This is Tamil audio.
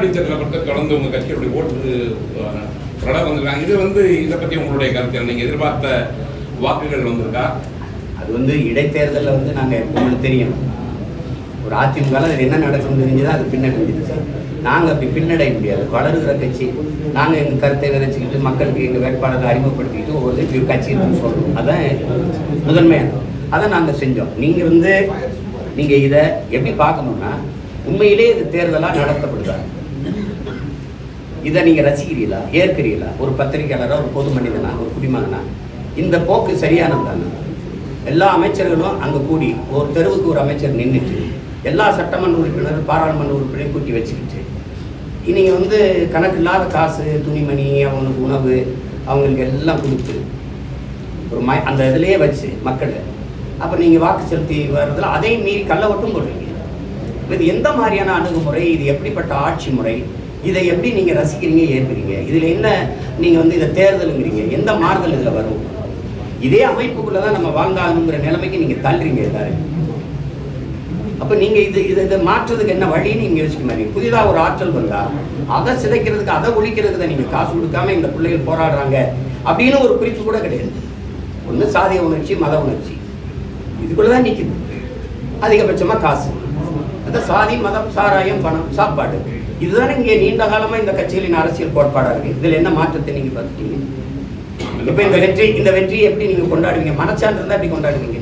தமிழ்நாடு தேர்தலை தொடர்ந்து உங்க கட்சியுடைய ஓட்டு அஹ், வந்திருக்காங்க. இது வந்து இதை பத்தி உங்களுடைய கருத்து என்ன? நீங்க எதிர்பார்த்த வாக்குகள் வந்திருக்கா? அது வந்து இடைத்தேர்தலில் வந்து நாங்கள் உங்களுக்கு தெரியும். ஒரு அதிமுகவில் அது என்ன நடக்கும்னு தெரிஞ்சுதான் அது பின்னடைஞ்சிருச்சு நாங்கள் அப்படி பின்னடைய முடியாது. வளருகிற கட்சி நாங்கள் எங்கள் கருத்தை விதைச்சிக்கிட்டு மக்களுக்கு எங்கள் வேட்பாளரை அறிமுகப்படுத்திக்கிட்டு ஒவ்வொரு இப்படி ஒரு கட்சி இருக்குன்னு சொல்கிறோம் அதான் முதன்மையானது அதை நாங்கள் செஞ்சோம். நீங்கள் வந்து நீங்கள் இதை எப்படி பார்க்கணும்னா உண்மையிலே இது தேர்தலாக நடத்தப்படுதா? இதை நீங்கள் ரசிக்கிறீங்களா ஏற்கிறீங்களா ஒரு பத்திரிகையாளராக ஒரு பொது மனிதனா ஒரு குடிமகனா? இந்த போக்கு சரியானது தானே? எல்லா அமைச்சர்களும் அங்கே கூடி ஒரு தெருவுக்கு ஒரு அமைச்சர் நின்றுட்டு எல்லா சட்டமன்ற உறுப்பினரும் பாராளுமன்ற உறுப்பினரையும் கூட்டி வச்சுக்கிட்டு நீங்கள் வந்து கணக்கு இல்லாத காசு துணிமணி அவங்களுக்கு உணவு அவங்களுக்கு எல்லாம் கொடுத்து ஒரு ம அந்த இதுலேயே வச்சு மக்களை அப்போ நீங்கள் வாக்கு செலுத்தி வர்றதில் அதையும் மீறி கள்ள ஓட்டும் போடுறீங்க. இது எந்த மாதிரியான அணுகுமுறை? இது எப்படிப்பட்ட ஆட்சி முறை? இதை எப்படி நீங்கள் ரசிக்கிறீங்க ஏற்புறீங்க? இதில் என்ன நீங்கள் வந்து இதை தேர்தலுங்கிறீங்க? எந்த மாறுதல் இதில் வரும்? இதே அமைப்புக்குள்ளே தான் நம்ம வாழ்ந்தாகணுங்கிற நிலைமைக்கு நீங்கள் தள்ளுறீங்க எல்லாரும். அப்போ நீங்கள் இது இது இதை மாற்றுறதுக்கு என்ன வழின்னு நீங்கள் யோசிக்க மாட்டீங்க புதிதாக ஒரு ஆற்றல் வந்தா அதை சிதைக்கிறதுக்கு அதை ஒழிக்கிறதுக்கு தான் நீங்கள் காசு கொடுக்காம இந்த பிள்ளைகள் போராடுறாங்க அப்படின்னு ஒரு குறிப்பு கூட கிடையாது. ஒன்று சாதிய உணர்ச்சி மத உணர்ச்சி. இதுக்குள்ளே தான் நிற்குது அதிகபட்சமாக காசு. அந்த சாதி மதம் சாராயம் பணம் சாப்பாடு. இதுதானே இங்கே நீண்ட காலமாக இந்த கட்சிகளின் அரசியல் கோட்பாடாக இருக்கு இதில் என்ன மாற்றத்தை நீங்கள் பார்த்துட்டீங்க? இப்போ இந்த வெற்றி இந்த வெற்றியை எப்படி நீங்கள் கொண்டாடுவீங்க? மனச்சான்று இருந்தால் எப்படி கொண்டாடுவீங்க?